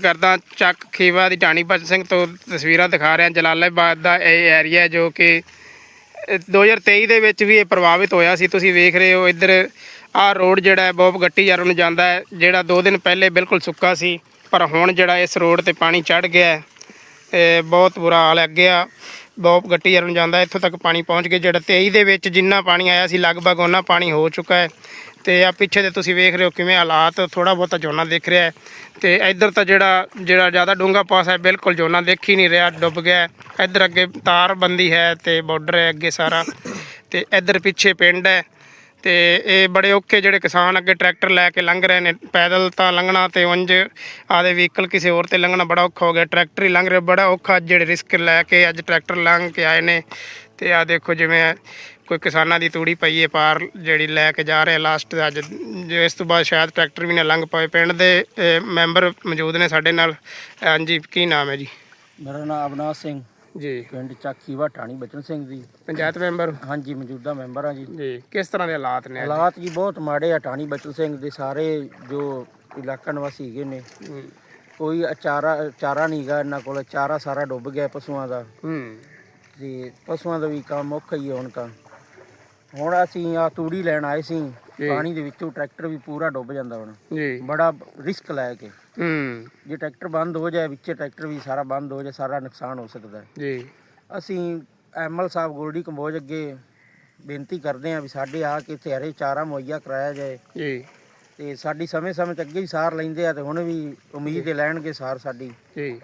ਕਰਦਾ ਚੱਕ ਖੀਵਾ ਦੀ ਢਾਣੀ ਬਚਨ ਸਿੰਘ ਤੋਂ ਤਸਵੀਰਾਂ ਦਿਖਾ ਰਿਹਾ। ਜਲਾਲਾਬਾਦ ਦਾ ਇਹ ਏਰੀਆ ਜੋ ਕਿ ਅ, 2023 ਦੇ ਵਿੱਚ ਵੀ ਇਹ ਪ੍ਰਭਾਵਿਤ ਹੋਇਆ ਸੀ। ਤੁਸੀਂ ਵੇਖ ਰਹੇ ਹੋ ਇੱਧਰ ਆਹ ਰੋਡ ਜਿਹੜਾ ਹੈ ਬਹੁਤ ਗੱਟੀ ਯਾਰ ਨੂੰ ਜਾਂਦਾ ਹੈ ਜਿਹੜਾ 2 ਦਿਨ ਪਹਿਲੇ ਬਿਲਕੁਲ ਸੁੱਕਾ ਸੀ ਪਰ ਹੁਣ ਜਿਹੜਾ ਇਸ ਰੋਡ ਤੇ ਪਾਣੀ ਚੜ ਗਿਆ ਹੈ ਇਹ ਬਹੁਤ ਬੁਰਾ ਹਾਲ ਹੈ। ਅੱਗੇ ਆ ਬਹੁਤ ਗੱਟੀ ਯਾਰ ਨੂੰ ਜਾਂਦਾ ਇੱਥੋਂ ਤੱਕ ਪਾਣੀ ਪਹੁੰਚ ਗਿਆ। ਜਿਹੜਾ 23 ਦੇ ਵਿੱਚ ਜਿੰਨਾ ਪਾਣੀ ਆਇਆ ਸੀ ਲਗਭਗ ਉਹਨਾਂ ਪਾਣੀ ਹੋ ਚੁੱਕਾ ਹੈ। ਤੇ ਆ ਪਿੱਛੇ ਤੇ ਤੁਸੀਂ ਵੇਖ ਰਹੇ ਹੋ ਕਿਵੇਂ ਹਾਲਾਤ ਥੋੜਾ ਬਹੁਤਾ ਝੋਨਾ ਦਿਖ ਰਿਹਾ ਹੈ। ਤੇ ਇੱਧਰ ਤਾਂ ਜਿਹੜਾ ਜਿਹੜਾ ਜ਼ਿਆਦਾ ਡੂੰਘਾ ਪਾਸ ਹੈ, ਬਿਲਕੁਲ ਝੋਨਾ ਦੇਖ ਹੀ ਨਹੀਂ ਰਿਹਾ, ਡੁੱਬ ਗਿਆ ਇੱਧਰ ਅੱਗੇ ਤਾਰ ਬੰਦੀ ਹੈ ਤੇ ਬਾਰਡਰ ਹੈ ਅੱਗੇ ਸਾਰਾ। ਤੇ ਇੱਧਰ ਪਿੱਛੇ ਪਿੰਡ ਹੈ। ਤੇ ਇਹ ਬੜੇ ਔਖੇ ਜਿਹੜੇ ਕਿਸਾਨ ਅੱਗੇ ਟਰੈਕਟਰ ਲੈ ਕੇ ਲੰਘ ਰਹੇ ਨੇ, ਪੈਦਲ ਤਾਂ ਲੰਘਣਾ ਤੇ ਉਂਝ ਆਦੇ ਵਹੀਕਲ ਕਿਸੇ ਹੋਰ ਤੇ ਲੰਘਣਾ ਬੜਾ ਔਖਾ ਹੋ ਗਿਆ। ਟਰੈਕਟਰ ਹੀ ਲੰਘ ਰਿਹਾ, ਬੜਾ ਔਖਾ ਜਿਹੜੇ ਰਿਸਕ ਲੈ ਕੇ ਅੱਜ ਟਰੈਕਟਰ ਲੰਘ ਕੇ ਆਏ ਨੇ। ਤੇ ਆ ਦੇਖੋ ਜਿਵੇਂ ਕੋਈ ਕਿਸਾਨਾਂ ਦੀ ਤੂੜੀ ਪਈ ਹੈ ਪਾਰ ਜਿਹੜੀ ਲੈ ਕੇ ਜਾ ਰਹੇ ਲਾਸਟ ਅੱਜ। ਜੋ ਇਸ ਤੋਂ ਬਾਅਦ ਸ਼ਾਇਦ ਟਰੈਕਟਰ ਵੀ ਨਾ ਲੰਘ ਪਾਏ ਪਿੰਡ ਦੇ ਮੈਂਬਰ ਮੌਜੂਦ ਨੇ ਸਾਡੇ ਨਾਲ। ਹਾਂਜੀ ਕੀ ਨਾਮ ਹੈ ਜੀ? ਮੇਰਾ ਨਾਮ ਅਵਨਾਸ਼ ਸਿੰਘ। ਜੀ। ਪਿੰਡ ਚੱਕੀਵਾ ਠਾਣੀ ਬਚਨ ਸਿੰਘ ਦੀ ਪੰਚਾਇਤ ਮੈਂਬਰ? ਹਾਂਜੀ ਮੌਜੂਦਾ ਮੈਂਬਰ ਆ ਜੀ। ਜੀ। ਕਿਸ ਤਰ੍ਹਾਂ ਦੇ ਹਾਲਾਤ ਨੇ? ਹਾਲਾਤ ਜੀ ਬਹੁਤ ਮਾੜੇ ਆ ਠਾਣੀ ਬਚਨ ਸਿੰਘ ਦੇ। ਸਾਰੇ ਜੋ ਇਲਾਕਾ ਨਿਵਾਸੀ ਹੈਗੇ ਨੇ ਕੋਈ ਚਾਰਾ ਚਾਰਾ ਨਹੀਂ ਗਾ ਇਹਨਾਂ ਕੋਲ। ਚਾਰਾ ਸਾਰਾ ਡੁੱਬ ਗਿਆ ਪਸ਼ੂਆਂ ਦਾ। ਹੂੰ। ਤੇ ਪਸ਼ੂਆਂ ਦਾ ਵੀ ਕੰਮ ਔਖਾ ਹੀ ਹੈ ਹੁਣ ਤਾਂ। ਹੁਣ ਅਸੀਂ ਆ ਤੂੜੀ ਲੈਣ ਆਏ ਸੀ ਜੀ। ਪਾਣੀ ਦੇ ਵਿੱਚੋਂ ਟਰੈਕਟਰ ਵੀ ਪੂਰਾ ਡੁੱਬ ਜਾਂਦਾ ਹੁਣ। ਜੀ। ਬੜਾ ਰਿਸਕ ਲੈ ਕੇ। ਹੂੰ। ਜੇ ਟਰੈਕਟਰ ਬੰਦ ਹੋ ਜਾਏ ਵਿੱਚੇ ਟਰੈਕਟਰ ਵੀ ਸਾਰਾ ਬੰਦ ਹੋ ਜਾਏ ਸਾਰਾ ਨੁਕਸਾਨ ਹੋ ਸਕਦਾ ਹੈ। ਜੀ। ਅਸੀਂ ਐਮਐਲ ਸਾਹਿਬ ਗੋਲਡੀ ਕੰਬੋਜ ਅੱਗੇ ਬੇਨਤੀ ਕਰਦੇ ਹਾਂ ਵੀ ਸਾਡੇ ਆ ਕੇ ਇੱਥੇ ਹਰੇ ਚਾਰਾ ਮੁਹੱਈਆ ਕਰਾਇਆ ਜਾਏ। ਜੀ। ਤੇ ਸਾਡੀ ਸਮੇਂ ਸਮੇਂ ਤੇ ਅੱਗੇ ਹੀ ਸਾਰ ਲੈਂਦੇ ਆ ਤੇ ਹੁਣ ਵੀ ਉਮੀਦ ਹੈ ਲੈਣਗੇ ਸਾਰ ਸਾਡੀ। ਜੀ।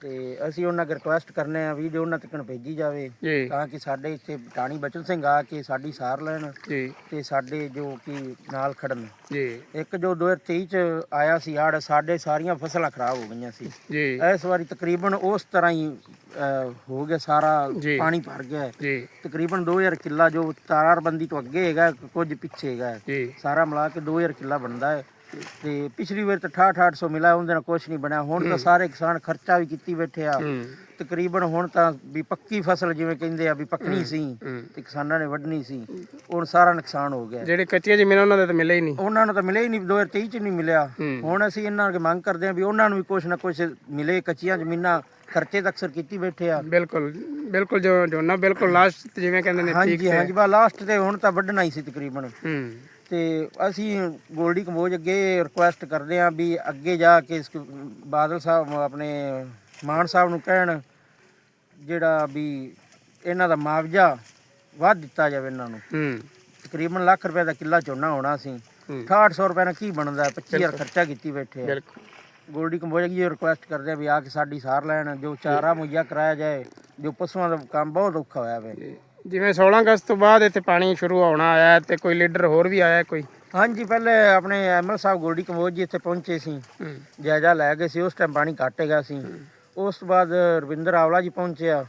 ਤੇ ਅਸੀਂ ਉਹਨਾਂ ਅੱਗੇ ਰਿਕੁਐਸਟ ਕਰਨੇ ਆ ਵੀ ਜੋ ਉਹਨਾਂ ਤੱਕ ਭੇਜੀ ਜਾਵੇ ਜੀ। ਤਾਂ ਕਿ ਸਾਡੇ ਇੱਥੇ ਟਾਣੀ ਬਚਨ ਸਿੰਘ ਆ ਕੇ ਸਾਡੀ ਸਾਰ ਲੈਣ ਜੀ। ਤੇ ਸਾਡੇ ਜੋ ਕਿ ਨਾਲ ਖੜਨ। ਜੀ। ਇੱਕ ਜੋ 2023 ਚ ਆਇਆ ਸੀ ਆੜ ਸਾਡੇ ਸਾਰੀਆਂ ਫਸਲਾਂ ਖਰਾਬ ਹੋ ਗਈਆਂ ਸੀ। ਜੀ। ਇਸ ਵਾਰੀ ਤਕਰੀਬਨ ਉਸ ਤਰ੍ਹਾਂ ਹੀ ਅਹ, ਹੋ ਗਿਆ ਸਾਰਾ ਜੀ। ਪਾਣੀ ਭਰ ਗਿਆ। ਹੈ। ਜੀ। ਤਕਰੀਬਨ 2000 ਕਿੱਲਾ ਜੋ ਤਾਰਾਰਬੰਦੀ ਤੋਂ ਅੱਗੇ ਹੈਗਾ ਕੁਝ ਪਿੱਛੇ ਹੈਗਾ। ਜੀ। ਸਾਰਾ ਮਿਲਾ ਕੇ 2000 ਕਿੱਲਾ ਬਣਦਾ ਹੈ। ਤੇ ਪਿਛਲੀ ਵਾਰ ਤਾਂ 6800 ਮਿਲਾ ਉਹਦੇ ਨਾਲ ਕੁਝ ਨਹੀਂ ਬਣਿਆ। ਹੁਣ ਤਾਂ ਸਾਰੇ ਕਿਸਾਨ ਖਰਚਾ ਵੀ ਕੀਤੀ ਬੈਠੇ ਆ। ਤਕਰੀਬਨ ਹੁਣ ਤਾਂ ਵੀ ਪੱਕੀ ਫਸਲ ਜਿਵੇਂ ਕਹਿੰਦੇ ਆ ਵੀ ਪੱਕਣੀ ਸੀ ਤੇ ਕਿਸਾਨਾਂ ਨੇ ਵੱਢਣੀ ਸੀ। ਹੁਣ ਸਾਰਾ ਨੁਕਸਾਨ ਹੋ ਗਿਆ। ਜਿਹੜੇ ਕੱਚੀਆਂ ਜ਼ਮੀਨਾਂ ਉਹਨਾਂ ਦੇ ਤਾਂ ਮਿਲੇ ਹੀ ਨਹੀਂ। ਉਹਨਾਂ ਨੂੰ ਤਾਂ ਮਿਲਿਆ ਹੀ ਨਹੀਂ 2023 ਚ ਨਹੀਂ ਮਿਲਿਆ। ਹੁਣ ਅਸੀਂ ਇਹਨਾਂ ਅੱਗੇ ਮੰਗ ਕਰਦੇ ਹਾਂ ਵੀ ਉਹਨਾਂ ਨੂੰ ਵੀ ਕੁਝ ਨਾ ਕੁਝ ਮਿਲੇ ਕੱਚੀਆਂ ਜ਼ਮੀਨਾਂ ਖਰਚੇ ਤਾਂ ਅਕਸਰ ਕੀਤੀ ਬੈਠੇ ਆ। ਬਿਲਕੁਲ ਬਿਲਕੁਲ ਜੋ ਜੋਨਾ ਬਿਲਕੁਲ ਲਾਸਟ ਜਿਵੇਂ ਕਹਿੰਦੇ ਨੇ ਠੀਕ ਹਾਂਜੀ ਹਾਂਜੀ ਬਾ ਲਾਸਟ ਤੇ ਹੁਣ ਤਾਂ ਵੱਢਣਾ ਹੀ ਸੀ ਤਕਰੀਬਨ। ਹੂੰ। ਤੇ ਅਸੀਂ ਗੋਲਡੀ ਕੰਬੋਜ ਅੱਗੇ ਰਿਕੁਐਸਟ ਕਰਦੇ ਹਾਂ ਵੀ ਅੱਗੇ ਜਾ ਕੇ ਇਸ ਬਾਦਲ ਸਾਹਿਬ ਆਪਣੇ ਮਾਨ ਸਾਹਿਬ ਨੂੰ ਕਹਿਣ ਜਿਹੜਾ ਵੀ ਇਹਨਾਂ ਦਾ ਮੁਆਵਜ਼ਾ ਵੱਧ ਦਿੱਤਾ ਜਾਵੇ ਇਹਨਾਂ ਨੂੰ। ਹੂੰ। ਤਕਰੀਬਨ ਲੱਖ ਰੁਪਏ ਦਾ ਕਿੱਲਾ ਝੋਨਾ ਹੋਣਾ ਸੀ। ਹੂੰ। 6800 ਰੁਪਏ ਨਾਲ ਕੀ ਬਣਦਾ 25000 ਖਰਚਾ ਕੀਤੀ ਬੈਠੇ ਆ। ਬਿਲਕੁਲ। ਗੋਲਡੀ ਕੰਬੋਜ ਅੱਗੇ ਰਿਕੁਐਸਟ ਕਰਦੇ ਆ ਵੀ ਆ ਕੇ ਸਾਡੀ ਸਾਰ ਲੈਣ ਜੋ ਚਾਰਾ ਮੁਹੱਈਆ ਕਰਾਇਆ ਜਾਏ ਜੋ ਪਸ਼ੂਆਂ ਦਾ ਕੰਮ ਬਹੁਤ ਔਖਾ ਹੋਇਆ ਵੇ। ਜੀ। ਜਿਵੇਂ 16 ਅਗਸਤ ਤੋਂ ਬਾਅਦ ਇੱਥੇ ਪਾਣੀ ਸ਼ੁਰੂ ਹੋਣਾ ਆਇਆ ਤੇ ਕੋਈ ਲੀਡਰ ਹੋਰ ਵੀ ਆਇਆ ਕੋਈ? ਹਾਂਜੀ ਪਹਿਲੇ ਆਪਣੇ ਐਮਐਲ ਸਾਹਿਬ ਗੋਲਡੀ ਕੰਬੋਜ ਜੀ ਇੱਥੇ ਪਹੁੰਚੇ ਸੀ। ਜਾਇਜ਼ਾ ਲੈ ਗਏ ਸੀ ਉਸ ਟਾਈਮ ਪਾਣੀ ਘੱਟ ਹੈਗਾ ਸੀ। ਉਸ ਤੋਂ ਬਾਅਦ ਰਵਿੰਦਰ ਆਵਲਾ ਜੀ ਪਹੁੰਚਿਆ।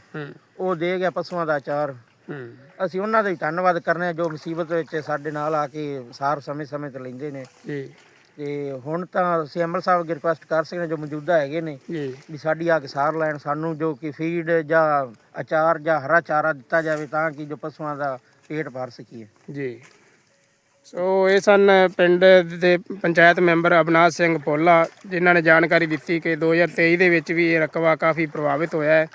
ਉਹ ਦੇ ਗਿਆ ਪਸ਼ੂਆਂ ਦਾ ਅਚਾਰ। ਹੂੰ। ਅਸੀਂ ਉਹਨਾਂ ਦਾ ਵੀ ਧੰਨਵਾਦ ਕਰਨੇ ਆ ਜੋ ਮੁਸੀਬਤ ਵਿੱਚ ਸਾਡੇ ਨਾਲ ਆ ਕੇ ਸਾਰ ਸਮੇਂ ਸਮੇਂ ਤੇ ਲੈਂਦੇ ਨੇ। ਜੀ। ਤੇ ਹੁਣ ਤਾਂ ਅਸੀਂ ਐਮਐਲ ਸਾਹਿਬ ਅੱਗੇ ਰਿਕੁਐਸਟ ਕਰ ਸਕਦੇ ਹਾਂ ਜੋ ਮੌਜੂਦਾ ਹੈਗੇ ਨੇ ਜੀ। ਵੀ ਸਾਡੀ ਆ ਕੇ ਸਾਰ ਲੈਣ ਸਾਨੂੰ ਜੋ ਕਿ ਫੀਡ ਜਾਂ ਅਚਾਰ ਜਾਂ ਹਰਾ ਚਾਰਾ ਦਿੱਤਾ ਜਾਵੇ ਤਾਂ ਕਿ ਜੋ ਪਸ਼ੂਆਂ ਦਾ ਪੇਟ ਭਰ ਸਕੀਏ। ਜੀ। ਸੋ ਇਹ ਸਨ ਪਿੰਡ ਦੇ ਪੰਚਾਇਤ ਮੈਂਬਰ ਅਬਨਾਜ ਸਿੰਘ ਪੋਲਾ ਜਿਨ੍ਹਾਂ ਨੇ ਜਾਣਕਾਰੀ ਦਿੱਤੀ ਕਿ 2023 ਦੇ ਵਿੱਚ ਵੀ ਇਹ ਰਕਬਾ ਕਾਫੀ ਪ੍ਰਭਾਵਿਤ ਹੋਇਆ ਹੈ।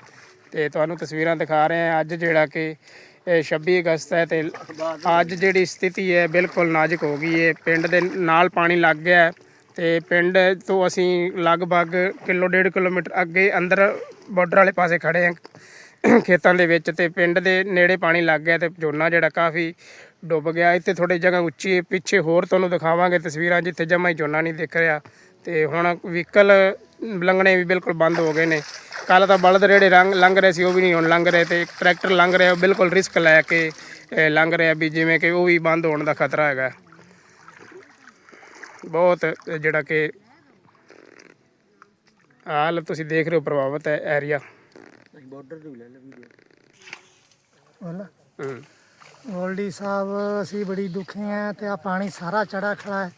ਤੇ ਤੁਹਾਨੂੰ ਤਸਵੀਰਾਂ ਦਿਖਾ ਰਹੇ ਹਾਂ। ਅੱਜ ਜਿਹੜਾ ਕਿ 26 ਅਗਸਤ ਹੈ ਤੇ ਅੱਜ ਜਿਹੜੀ ਸਥਿਤੀ ਹੈ ਬਿਲਕੁਲ ਨਾਜ਼ੁਕ ਹੋ ਗਈ ਹੈ। ਪਿੰਡ ਦੇ ਨਾਲ ਪਾਣੀ ਲੱਗ ਗਿਆ ਹੈ ਤੇ ਪਿੰਡ ਤੋਂ ਅਸੀਂ ਲਗਭਗ ਕਿਲੋ ਡੇਢ ਕਿਲੋਮੀਟਰ ਅੱਗੇ ਅੰਦਰ ਬਾਰਡਰ ਵਾਲੇ ਪਾਸੇ ਖੜੇ ਹਾਂ ਖੇਤਾਂ ਦੇ ਵਿੱਚ ਤੇ ਪਿੰਡ ਦੇ ਨੇੜੇ ਪਾਣੀ ਲੱਗ ਗਿਆ ਤੇ ਝੋਨਾ ਜਿਹੜਾ ਕਾਫੀ ਡੁੱਬ ਗਿਆ। ਇੱਥੇ ਥੋੜੀ ਜਗ੍ਹਾ ਉੱਚੀ ਹੈ, ਪਿੱਛੇ ਹੋਰ ਤੁਹਾਨੂੰ ਦਿਖਾਵਾਂਗੇ ਤਸਵੀਰਾਂ ਜਿੱਥੇ ਜਮਾ ਹੀ ਝੋਨਾ ਨਹੀਂ ਦਿਖ ਰਿਹਾ। ਤੇ ਹੁਣ ਵਹੀਕਲ ਲੰਘਣੇ ਵੀ ਬਿਲਕੁਲ ਬੰਦ ਹੋ ਗਏ ਨੇ। ਕੱਲ ਤਾਂ ਬਲਦ ਜਿਹੜੇ ਰੰਗ ਲੰਘ ਰਹੇ ਸੀ ਉਹ ਵੀ ਨਹੀਂ ਹੁਣ ਲੰਘ ਰਹੇ ਤੇ ਟਰੈਕਟਰ ਲੰਘ ਰਿਹਾ ਉਹ ਬਿਲਕੁਲ ਰਿਸਕ ਲੈ ਕੇ ਲੰਘ ਰਿਹਾ ਵੀ ਜਿਵੇਂ ਕਿ ਉਹ ਵੀ ਬੰਦ ਹੋਣ ਦਾ ਖਤਰਾ ਹੈਗਾ। ਬਹੁਤ ਜਿਹੜਾ ਕਿ ਹਾਲ ਤੁਸੀਂ ਦੇਖ ਰਹੇ ਹੋ ਪ੍ਰਭਾਵਿਤ ਹੈ ਏਰੀਆ ਬਾਰਡਰ ਤੇ ਲੈ ਲੈ ਵੀਡੀਓ ਗੋਲਡੀ ਸਾਹਿਬ ਅਸੀਂ ਬੜੀ ਦੁਖੀ ਆ ਤੇ ਆ ਪਾਣੀ ਸਾਰਾ ਚੜਾ ਖੜਾ ਹੈ।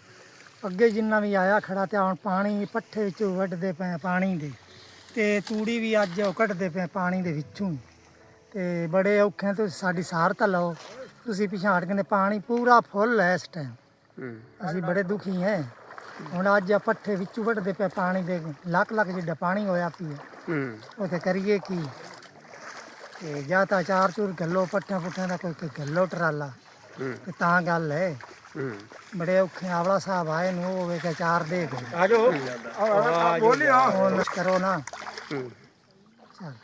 ਅੱਗੇ ਜਿੰਨਾ ਵੀ ਆਇਆ ਖੜਾ ਤੇ ਹੁਣ ਪਾਣੀ ਪੱਠੇ ਵਿੱਚੋਂ ਵੱਢਦੇ ਪਏ ਪਾਣੀ ਦੇ। ਤੇ ਤੂੜੀ ਵੀ ਅੱਜ ਉਹ ਕੱਢਦੇ ਪਏ ਪਾਣੀ ਦੇ ਵਿੱਚੋਂ। ਤੇ ਬੜੇ ਔਖੇ ਤੁਸੀਂ ਸਾਡੀ ਸਾਰ ਤਾਂ ਲਓ। ਤੁਸੀਂ ਪਿਛਾੜ ਕਹਿੰਦੇ ਪਾਣੀ ਪੂਰਾ ਫੁੱਲ ਹੈ ਇਸ ਟਾਈਮ ਅਸੀਂ ਬੜੇ ਦੁਖੀ ਹਾਂ। ਹੁਣ ਅੱਜ ਆ ਪੱਠੇ ਵਿੱਚੋਂ ਵੱਢਦੇ ਪਏ ਪਾਣੀ ਦੇ। ਲੱਖ ਲੱਖ ਜਿੱਡਾ ਪਾਣੀ ਹੋਇਆ ਪਿਆ। ਉਹ ਤੇ ਕਰੀਏ ਕੀ? ਤੇ ਜਾਂ ਤਾਂ ਚਾਰ ਚੂਰ ਗੱਲੋ ਪੱਠਿਆਂ ਪੁੱਠਿਆਂ ਦਾ ਕੋਈ ਗੱਲੋ ਟਰਾਲਾ। ਤੇ ਤਾਂ ਗੱਲ ਹੂੰ। ਬੜੇ ਔਖੇ ਆਵਲਾ ਸਾਹਿਬ ਆਏ ਨੂੰ ਉਹ ਵੇਖੇ ਚਾਰ ਦੇ ਗਏ। ਆ ਜਾਓ। ਬੋਲਿਓ। ਹੁਣ ਕਰੋ ਨਾ। ਹੂੰ। ਚੱਲ।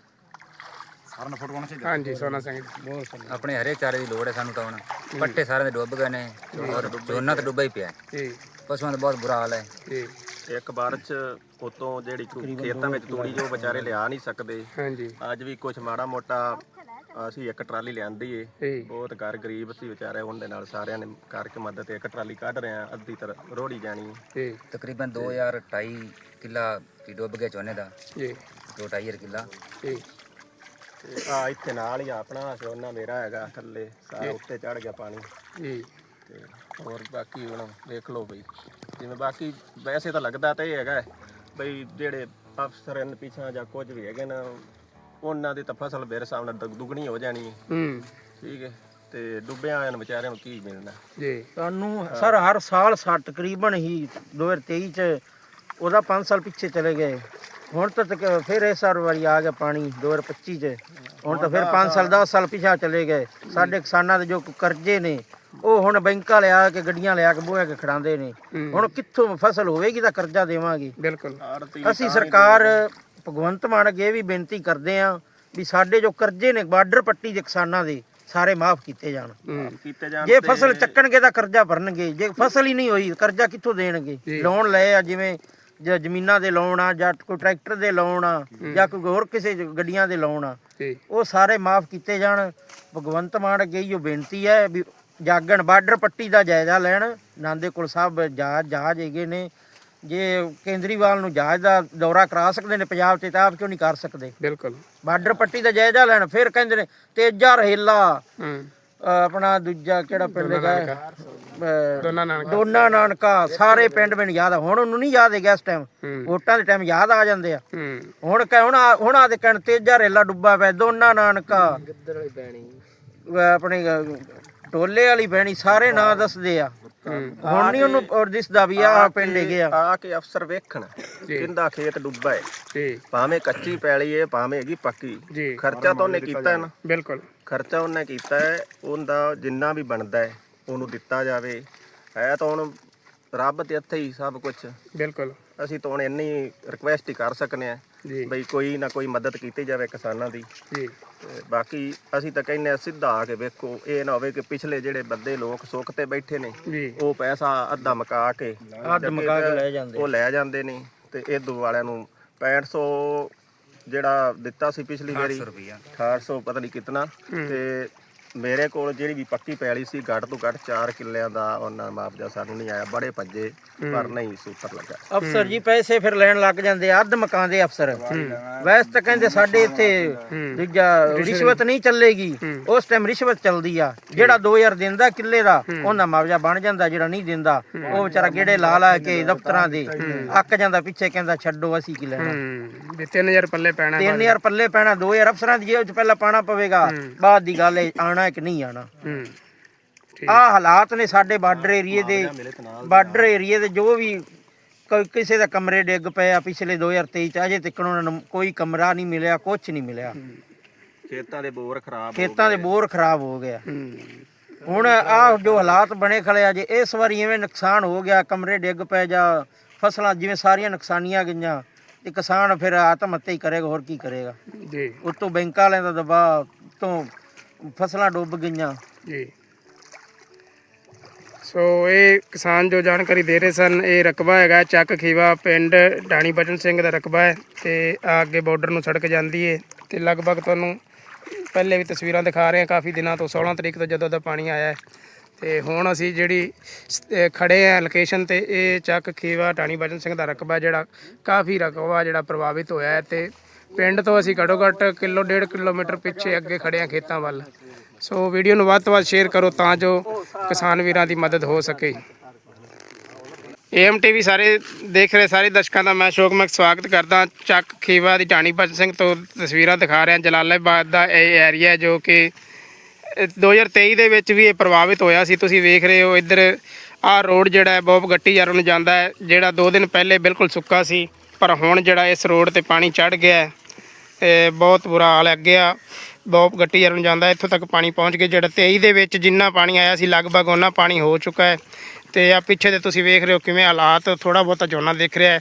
ਹਾਂਜੀ ਸੋਨਾ ਸਿੰਘ। ਜੀ ਆਪਣੇ ਹਰੇ ਚਾਰੇ ਦੀ ਲੋੜ ਹੈ ਸਾਨੂੰ ਤਾਂ ਹੁਣ। ਪੱਟੇ ਸਾਰੇ ਦੇ ਡੁੱਬ ਗਏ ਨੇ ਔਰ ਝੋਨਾ ਤਾਂ ਡੁੱਬਾ ਹੀ ਪਿਆ। ਜੀ। ਪਸ਼ੂਆਂ ਦਾ ਬਹੁਤ ਬੁਰਾ ਹਾਲ ਹੈ। ਜੀ। ਇੱਕ ਬਾਰ ਚ ਉਤੋਂ ਜਿਹੜੀ ਖੇਤਾਂ ਵਿੱਚ ਤੂੜੀ ਜੋ ਵਿਚਾਰੇ ਲਿਆ ਨਹੀਂ ਸਕਦੇ ਹਾਂਜੀ। ਅੱਜ ਵੀ ਕੁਝ ਮਾੜਾ ਮੋਟਾ ਅਸੀਂ ਇੱਕ ਟਰਾਲੀ ਲਿਆਂਦੀ ਏ। ਬਹੁਤ ਘਰ ਗਰੀਬ ਸੀ ਵਿਚਾਰੇ ਉਹਦੇ ਨਾਲ ਸਾਰਿਆਂ ਨੇ ਕਰਕੇ ਮਦਦ ਇੱਕ ਟਰਾਲੀ ਕੱਢ ਰਹੇ ਆ ਅੱਧੀ ਤਰ੍ਹਾਂ ਰੋੜੀ ਜਾਣੀ ਤਕਰੀਬਨ 2028 ਕਿੱਲਾ ਦੀ ਡੁੱਬ ਗਿਆ ਝੋਨੇ ਦਾ। ਜੀ। ਦੋ ਢਾਈ ਹਜ਼ਾਰ ਕਿੱਲਾ। ਜੀ। ਤੇ ਆ ਇੱਥੇ ਨਾਲ ਹੀ ਆਪਣਾ ਸੋਨਾ ਮੇਰਾ ਹੈਗਾ ਥੱਲੇ ਸਾਰਾ ਉੱਤੇ ਚੜ ਗਿਆ ਪਾਣੀ। ਜੀ। ਤੇ ਹੋਰ ਬਾਕੀ ਹੁਣ ਵੇਖ ਲਓ ਬਈ। ਜਿਵੇਂ ਬਾਕੀ ਵੈਸੇ ਤਾਂ ਲੱਗਦਾ ਤਾਂ ਇਹ ਹੈਗਾ ਬਈ ਜਿਹੜੇ ਅਫਸਰ ਹਨ ਪਿੱਛਾ ਜਾਂ ਕੁਝ ਵੀ ਹੈਗੇ ਨਾ ਉਹਨਾਂ ਦੀ ਤਾਂ ਫਸਲ ਮੇਰੇ ਸਾਹਮਣੇ ਦੁ- ਦੁੱਗਣੀ ਹੋ ਜਾਣੀ ਹੈ। ਹੂੰ। ਠੀਕ ਹੈ। ਤੇ ਡੁੱਬਿਆਂ ਆਇਆਂ ਵਿਚਾਰਿਆਂ ਨੂੰ ਕੀ ਮਿਲਣਾ। ਜੀ। ਸਾਨੂੰ ਸਰ ਹਰ ਸਾਲ ਸਾ ਤਕਰੀਬਨ ਹੀ 2023 ਚ ਉਹਦਾ 5 ਸਾਲ ਪਿੱਛੇ ਚਲੇ ਗਏ। ਹੁਣ ਤਾਂ ਤੱਕ ਫਿਰ ਇਸ ਸਾਲ ਵਾਰੀ ਆ ਗਿਆ ਪਾਣੀ 2025 ਚ। ਹੁਣ ਤਾਂ ਫਿਰ 5 ਸਾਲ 10 ਸਾਲ ਪਿਛਾ ਚਲੇ ਗਏ। ਸਾਡੇ ਕਿਸਾਨਾਂ ਦੇ ਜੋ ਕਰਜ਼ੇ ਨੇ ਉਹ ਹੁਣ ਬੈਂਕਾਂ ਲਿਆ ਕੇ ਗੱਡੀਆਂ ਲਿਆ ਕੇ ਬੂਹੇ ਕੇ ਖੜਾਉਂਦੇ ਨੇ। ਹੁਣ ਕਿੱਥੋਂ ਫਸਲ ਹੋਵੇਗੀ ਤਾਂ ਕਰਜ਼ਾ ਦੇਵਾਂਗੇ। ਬਿਲਕੁਲ। ਅਸੀਂ ਸਰਕਾਰ ਭਗਵੰਤ ਮਾਨ ਅੱਗੇ ਵੀ ਬੇਨਤੀ ਕਰਦੇ ਆਂ ਵੀ ਸਾਡੇ ਜੋ ਕਰਜ਼ੇ ਨੇ ਬਾਰਡਰ ਪੱਟੀ ਦੇ ਕਿਸਾਨਾਂ ਦੇ ਸਾਰੇ ਮਾਫ ਕੀਤੇ ਜਾਣ। ਹੂੰ। ਕੀਤੇ ਜਾਣ ਜੇ ਫਸਲ ਚੱਕਣਗੇ ਤਾਂ ਕਰਜ਼ਾ ਭਰਨਗੇ ਜੇ ਫਸਲ ਹੀ ਨਹੀਂ ਹੋਈ ਕਰਜ਼ਾ ਕਿੱਥੋਂ ਦੇਣਗੇ? ਲੋਨ ਲਏ ਆ ਜਿਵੇਂ ਜਾਂ ਜ਼ਮੀਨਾਂ ਦੇ ਲੋਨ ਆ ਜਾਂ ਕੋਈ ਟਰੈਕਟਰ ਦੇ ਲੋਨ ਆ ਜਾਂ ਕੋਈ ਹੋਰ ਕਿਸੇ ਗੱਡੀਆਂ ਦੇ ਲੋਨ ਆ ਉਹ ਸਾਰੇ ਮਾਫ ਕੀਤੇ ਜਾਣ। ਭਗਵੰਤ ਮਾਨ ਅੱਗੇ ਇਹੋ ਬੇਨਤੀ ਹੈ ਵੀ ਜਾਗਣ ਬਾਰਡਰ ਪੱਟੀ ਦਾ ਜਾਇਜ਼ਾ ਲੈਣ। ਨਾਂਦੇ ਕੋਲ ਸਾਹਿਬ ਜਹਾਜ਼ ਜਹਾਜ਼ ਹੈਗੇ ਨੇ। ਜੇ ਕੇਂਦਰੀਵਾਲ ਨੂੰ ਜਹਾਜ਼ ਦਾ ਦੌਰਾ ਕਰਾ ਸਕਦੇ ਨੇ ਪੰਜਾਬ ਤੇ ਤਾਂ ਆਪ ਕਿਉਂ ਨਹੀਂ ਕਰ ਸਕਦੇ? ਬਿਲਕੁਲ। ਬਾਰਡਰ ਪੱਟੀ ਦਾ ਜਾਇਜ਼ਾ ਲੈਣ ਫਿਰ ਕਹਿੰਦੇ ਨੇ ਤੇਜਾ ਰਹੇਲਾ। ਆਪਣਾ ਦੂਜਾ ਕਿਹੜਾ ਪਿੰਡ ਹੈਗਾ? ਦੋਨਾਂ ਨਾਨਕਾ। ਸਾਰੇ ਪਿੰਡ ਮੈਨੂੰ ਯਾਦ ਆ ਹੁਣ ਉਹਨੂੰ ਨਹੀਂ ਯਾਦ ਹੈਗਾ ਇਸ ਟਾਈਮ ਵੋਟਾਂ ਦੇ ਟਾਈਮ ਯਾਦ ਆ ਜਾਂਦੇ ਆ। ਹੁਣ ਕਹਿ ਹੁਣ ਹੁਣ ਆ ਦੇ ਕਹਿਣ ਤੇਜਾ ਰੇਲਾ ਡੁੱਬਾ ਪਿਆ ਦੋਨਾ ਨਾਨਕਾ। ਆਪਣੀ ਟੋਲੇ ਵਾਲੀ ਬਹਿਣੀ ਸਾਰੇ ਨਾਂ ਦੱਸਦੇ ਆ। ਹੁਣ ਨਹੀਂ ਉਹਨੂੰ ਔਰ ਦਿਸਦਾ ਵੀ ਆ ਪਿੰਡ ਹੈਗੇ ਆ। ਆ ਕੇ ਅਫਸਰ ਵੇਖਣ ਕਿੰਦਾ ਖੇਤ ਡੁੱਬਾ ਹੈ ਜੀ। ਭਾਵੇਂ ਕੱਚੀ ਪੈਲੀ ਹੈ ਭਾਵੇਂ ਹੈਗੀ ਪੱਕੀ। ਜੀ। ਖਰਚਾ ਤਾਂ ਉਹਨੇ ਕੀਤਾ ਹੈ ਨਾ। ਬਿਲਕੁਲ। ਖਰਚਾ ਉਹਨੇ ਕੀਤਾ ਹੈ ਉਹਦਾ ਜਿੰਨਾ ਵੀ ਬਣਦਾ ਹੈ ਉਹਨੂੰ ਦਿੱਤਾ ਜਾਵੇ। ਹੈ ਤਾਂ ਹੁਣ ਰੱਬ ਤੇ ਇੱਥੇ ਹੀ ਸਭ ਕੁਝ ਬਿਲਕੁਲ। ਅਸੀਂ ਤਾਂ ਹੁਣ ਇੰਨੀ ਰਿਕਵੈਸਟ ਹੀ ਕਰ ਸਕਨੇ ਆ ਜੀ। ਬਈ ਕੋਈ ਨਾ ਕੋਈ ਮਦਦ ਕੀਤੀ ਜਾਵੇ ਕਿਸਾਨਾਂ ਦੀ। ਜੀ। ਤੇ ਬਾਕੀ ਅਸੀਂ ਤਾਂ ਕਹਿੰਨੇ ਆ ਸਿੱਧਾ ਆ ਕੇ ਵੇਖੋ ਇਹ ਨਾ ਹੋਵੇ ਕਿ ਪਿਛਲੇ ਜਿਹੜੇ ਬੰਦੇ ਲੋਕ ਸੁੱਖ ਤੇ ਬੈਠੇ ਨੇ ਜੀ। ਉਹ ਪੈਸਾ ਅੱਧਾ ਮਕਾ ਕੇ ਅੱਧ ਮਕਾ ਕੇ ਲੈ ਜਾਂਦੇ। ਉਹ ਲੈ ਜਾਂਦੇ ਨੇ ਤੇ ਇਹ ਵਾਲਿਆਂ ਨੂੰ 6500 ਜਿਹੜਾ ਦਿੱਤਾ ਸੀ ਪਿਛਲੀ ਵਾਰੀ ਰੁਪਈਆ। 1800 ਪਤਾ ਨਹੀਂ ਕਿਤਨਾ ਤੇ ਮੇਰੇ ਕੋਲ ਜਿਹੜੀ ਵੀ ਪੱਕੀ ਪੈਲੀ ਸੀ ਘੱਟ ਤੋਂ ਘੱਟ 4 ਕਿੱਲਿਆਂ ਦਾ ਉਹਨਾਂ ਮੁਆਵਜ਼ਾ ਸਾਨੂੰ ਨਹੀਂ ਆਇਆ ਬੜੇ ਭੱਜੇ। ਪਰ ਨਹੀਂ ਸੂਤਰ ਲੱਗਾ। ਅਫਸਰ ਜੀ ਪੈਸੇ ਫਿਰ ਲੈਣ ਲੱਗ ਜਾਂਦੇ ਆ, ਅੱਧ ਮਕਾਨ ਦੇ ਅਫਸਰ। ਵੈਸੇ ਤਾਂ ਕਹਿੰਦੇ ਸਾਡੇ ਇੱਥੇ ਦੂਜਾ ਰਿਸ਼ਵਤ ਨਹੀਂ ਚੱਲੇਗੀ। ਉਸ ਟਾਈਮ ਰਿਸ਼ਵਤ ਚੱਲਦੀ ਆ। ਜਿਹੜਾ 2000 ਦਿੰਦਾ ਕਿੱਲੇ ਦਾ ਉਹਦਾ ਮੁਆਵਜ਼ਾ ਬਣ ਜਾਂਦਾ ਜਿਹੜਾ ਨਹੀਂ ਦਿੰਦਾ ਉਹ ਵਿਚਾਰਾ ਗੇੜੇ ਲਾ ਲਾ ਕੇ ਦਫ਼ਤਰਾਂ ਦੇ ਅੱਕ ਜਾਂਦਾ ਪਿੱਛੇ ਕਹਿੰਦਾ ਛੱਡੋ ਅਸੀਂ ਕੀ ਲੈਣਾ? ਵੀ 3000 ਪੱਲੇ ਪੈਣਾ 3000 ਪੱਲੇ ਪੈਣਾ 2000 ਅਫਸਰਾਂ ਦੀ ਜੇਬ 'ਚ ਪਹਿਲਾਂ ਪਾਣਾ ਪਵੇਗਾ। ਬਾਅਦ ਦੀ ਗੱਲ ਹੈ ਆਣਾ ਕਿ ਨਹੀਂ ਆਣਾ। ਆ ਹਾਲਾਤ ਨੇ ਸਾਡੇ ਬਾਰਡਰ ਏਰੀਏ ਦੇ ਬਾਰਡਰ ਏਰੀਏ ਦੇ ਜੋ ਵੀ ਕਿਸੇ ਦਾ ਕਮਰੇ ਡਿੱਗ ਪਏ ਆ ਪਿਛਲੇ 2023 ਚ ਅਜੇ ਤੱਕ ਉਹਨਾਂ ਨੂੰ ਕੋਈ ਕਮਰਾ ਨਹੀਂ ਮਿਲਿਆ ਕੁਝ ਨਹੀਂ ਮਿਲਿਆ। ਖੇਤਾਂ ਦੇ ਬੋਰ ਖਰਾਬ ਖੇਤਾਂ ਦੇ ਬੋਰ ਖਰਾਬ ਹੋ ਗਿਆ ਹੁਣ ਆ ਜੋ ਹਾਲਾਤ ਬਣੇ ਖਲੇ ਆ ਜੇ ਇਸ ਵਾਰੀ ਐਵੇਂ ਨੁਕਸਾਨ ਹੋ ਗਿਆ ਕਮਰੇ ਡਿੱਗ ਪਏ ਜਾਂ ਫਸਲਾਂ ਜਿਵੇਂ ਸਾਰੀਆਂ ਨੁਕਸਾਨੀਆਂ ਗਈਆਂ ਤੇ ਕਿਸਾਨ ਫਿਰ ਆਤਮ ਹੱਤਿਆ ਹੀ ਕਰੇਗਾ ਹੋਰ ਕੀ ਕਰੇਗਾ? ਜੀ। ਉਤੋਂ ਬੈਂਕਾਂ ਵਾਲਿਆਂ ਦਾ ਦਬਾਅ ਤੋਂ ਫਸਲਾਂ ਡੁੱਬ ਗਈਆਂ। ਜੀ। ਸੋ ਇਹ ਕਿਸਾਨ ਜੋ ਜਾਣਕਾਰੀ ਦੇ ਰਹੇ ਸਨ, ਇਹ ਰਕਬਾ ਹੈਗਾ ਚੱਕ ਖੀਵਾ ਪਿੰਡ ਢਾਣੀ ਬਚਨ ਸਿੰਘ ਦਾ ਰਕਬਾ ਹੈ ਤੇ ਆ ਅੱਗੇ ਬਾਰਡਰ ਨੂੰ ਸੜਕ ਜਾਂਦੀ ਹੈ ਤੇ ਲਗਭਗ ਤੁਹਾਨੂੰ ਪਹਿਲੇ ਵੀ ਤਸਵੀਰਾਂ ਦਿਖਾ ਰਹੇ ਹਾਂ, ਕਾਫੀ ਦਿਨਾਂ ਤੋਂ 16 ਤਰੀਕ ਤੋਂ ਜਦੋਂ ਦਾ ਪਾਣੀ ਆਇਆ ਹੈ। ਤੇ ਹੁਣ ਅਸੀਂ ਜਿਹੜੀ ਸ- ਅਹ ਖੜੇ ਆ ਲੋਕੇਸ਼ਨ ਤੇ, ਇਹ ਚੱਕ ਖੀਵਾ ਢਾਣੀ ਬਚਨ ਸਿੰਘ ਦਾ ਰਕਬਾ ਜਿਹੜਾ ਕਾਫੀ ਰਕਬਾ ਜਿਹੜਾ ਪ੍ਰਭਾਵਿਤ ਹੋਇਆ ਹੈ ਤੇ ਪਿੰਡ ਤੋਂ ਅਸੀਂ ਘੱਟੋ ਘੱਟ ਕਿਲੋ ਡੇਢ ਕਿਲੋਮੀਟਰ ਪਿੱਛੇ ਅੱਗੇ ਖੜੇ ਆ ਖੇਤਾਂ ਵੱਲ। ਸੋ ਵੀਡੀਓ ਨੂੰ ਵੱਧ ਤੋਂ ਵੱਧ ਸ਼ੇਅਰ ਕਰੋ ਤਾਂ ਜੋ ਕਿਸਾਨ ਵੀਰਾਂ ਦੀ ਮਦਦ ਹੋ ਸਕੇ। ਏਐਮਟੀਵੀ ਸਾਰੇ ਦੇਖ ਰਹੇ, ਸਾਰੇ ਦਰਸ਼ਕਾਂ ਦਾ ਮੈਂ ਸ਼ੋਕ ਮੈਂ ਸਵਾਗਤ ਕਰਦਾ। ਚੱਕ ਖੀਵਾ ਦੀ ਢਾਣੀ ਭਜਨ ਸਿੰਘ ਤੋਂ ਤਸਵੀਰਾਂ ਦਿਖਾ ਰਿਹਾ, ਜਲਾਲਾਬਾਦ ਦਾ ਇਹ ਏਰੀਆ ਜੋ ਕਿ ਅਹ 2023 ਦੇ ਵਿੱਚ ਵੀ ਇਹ ਪ੍ਰਭਾਵਿਤ ਹੋਇਆ ਸੀ। ਤੁਸੀਂ ਵੇਖ ਰਹੇ ਹੋ ਇੱਧਰ ਆਹ ਰੋਡ ਜਿਹੜਾ ਹੈ, ਬਹੁਤ ਗੱਟੀ ਯਾਰ ਨੂੰ ਜਾਂਦਾ ਹੈ, ਜਿਹੜਾ 2 ਦਿਨ ਪਹਿਲੇ ਬਿਲਕੁਲ ਸੁੱਕਾ ਸੀ, ਪਰ ਹੁਣ ਜਿਹੜਾ ਇਸ ਰੋਡ ਤੇ ਪਾਣੀ ਚੜ ਗਿਆ ਹੈ ਬਹੁਤ ਬੁਰਾ ਹਾਲ ਹੈ। ਅੱਗੇ ਆ ਬਹੁਤ ਗੱਟੀ ਯਾਰ ਜਾਂਦਾ, ਇੱਥੋਂ ਤੱਕ ਪਾਣੀ ਪਹੁੰਚ ਗਿਆ ਜਿਹੜਾ 23 ਦੇ ਵਿੱਚ ਜਿੰਨਾ ਪਾਣੀ ਆਇਆ ਸੀ, ਲਗਭਗ ਉਹਨਾਂ ਪਾਣੀ ਹੋ ਚੁੱਕਾ ਹੈ। ਤੇ ਆ ਪਿੱਛੇ ਤੇ ਤੁਸੀਂ ਵੇਖ ਰਹੇ ਹੋ ਕਿਵੇਂ ਹਾਲਾਤ ਥੋੜਾ ਬਹੁਤਾ ਝੋਨਾ ਦਿਖ ਰਿਹਾ ਹੈ।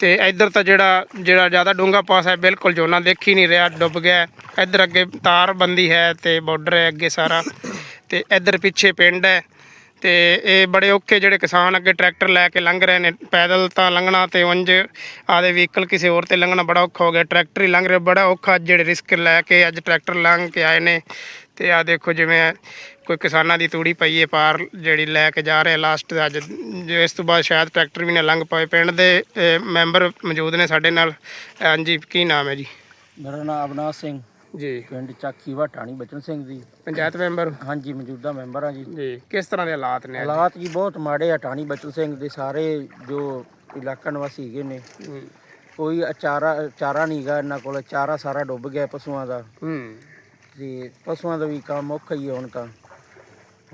ਤੇ ਇੱਧਰ ਤਾਂ ਜਿਹੜਾ ਜਿਹੜਾ ਜ਼ਿਆਦਾ ਡੂੰਘਾ ਪਾਸ ਹੈ, ਬਿਲਕੁਲ ਝੋਨਾ ਦੇਖ ਹੀ ਨਹੀਂ ਰਿਹਾ, ਡੁੱਬ ਗਿਆ ਇੱਧਰ ਅੱਗੇ ਤਾਰ ਬੰਦੀ ਹੈ ਤੇ ਬਾਰਡਰ ਹੈ ਅੱਗੇ ਸਾਰਾ। ਤੇ ਇੱਧਰ ਪਿੱਛੇ ਪਿੰਡ ਹੈ। ਤੇ ਇਹ ਬੜੇ ਔਖੇ ਜਿਹੜੇ ਕਿਸਾਨ ਅੱਗੇ ਟਰੈਕਟਰ ਲੈ ਕੇ ਲੰਘ ਰਹੇ ਨੇ, ਪੈਦਲ ਤਾਂ ਲੰਘਣਾ ਤੇ ਉਂਝ ਆਦੇ ਵਹੀਕਲ ਕਿਸੇ ਹੋਰ ਤੇ ਲੰਘਣਾ ਬੜਾ ਔਖਾ ਹੋ ਗਿਆ, ਟਰੈਕਟਰ ਹੀ ਲੰਘ ਰਿਹਾ, ਬੜਾ ਔਖਾ ਜਿਹੜੇ ਰਿਸਕ ਲੈ ਕੇ ਅੱਜ ਟਰੈਕਟਰ ਲੰਘ ਕੇ ਆਏ ਨੇ ਤੇ ਆ ਦੇਖੋ ਜਿਵੇਂ ਕੋਈ ਕਿਸਾਨਾਂ ਦੀ ਤੂੜੀ ਪਈ ਹੈ ਪਾਰ ਜਿਹੜੀ ਲੈ ਕੇ ਜਾ ਰਹੇ ਲਾਸਟ ਅੱਜ ਜੋ ਇਸ ਤੋਂ ਬਾਅਦ ਸ਼ਾਇਦ ਟਰੈਕਟਰ ਵੀ ਨਾ ਲੰਘ ਪਾਏ ਪਿੰਡ ਦੇ ਮੈਂਬਰ ਮੌਜੂਦ ਨੇ ਸਾਡੇ ਨਾਲ, ਹਾਂਜੀ ਕੀ ਨਾਮ ਹੈ ਜੀ? ਮੇਰਾ ਨਾਮ ਅਵਨਾਸ਼ ਸਿੰਘ। ਜੀ। ਪਿੰਡ ਚੱਕੀਵਾ ਟਾਣੀ ਬਚਨ ਸਿੰਘ ਜੀ ਪੰਚਾਇਤ ਮੈਂਬਰ। ਹਾਂਜੀ ਮੌਜੂਦਾ ਮੈਂਬਰ ਆ ਜੀ। ਜੀ ਕਿਸ ਤਰ੍ਹਾਂ ਦੇ ਹਾਲਾਤ ਨੇ ਅੱਜ? ਹਾਲਾਤ ਜੀ ਬਹੁਤ ਮਾੜੇ ਆ ਟਾਣੀ ਬਚਨ ਸਿੰਘ ਦੇ ਸਾਰੇ ਜੋ ਇਲਾਕਾ ਨਿਵਾਸੀ ਹੈਗੇ ਨੇ। ਹੂੰ। ਕੋਈ ਚਾਰਾ ਚਾਰਾ ਨਹੀਂ ਹੈਗਾ ਇਹਨਾਂ ਕੋਲ ਚਾਰਾ ਸਾਰਾ ਡੁੱਬ ਗਿਆ ਪਸ਼ੂਆਂ ਦਾ। ਹੂੰ। ਤੇ ਪਸ਼ੂਆਂ ਦਾ ਵੀ ਕੰਮ ਔਖਾ ਹੀ ਹੈ ਹੁਣ ਤਾਂ।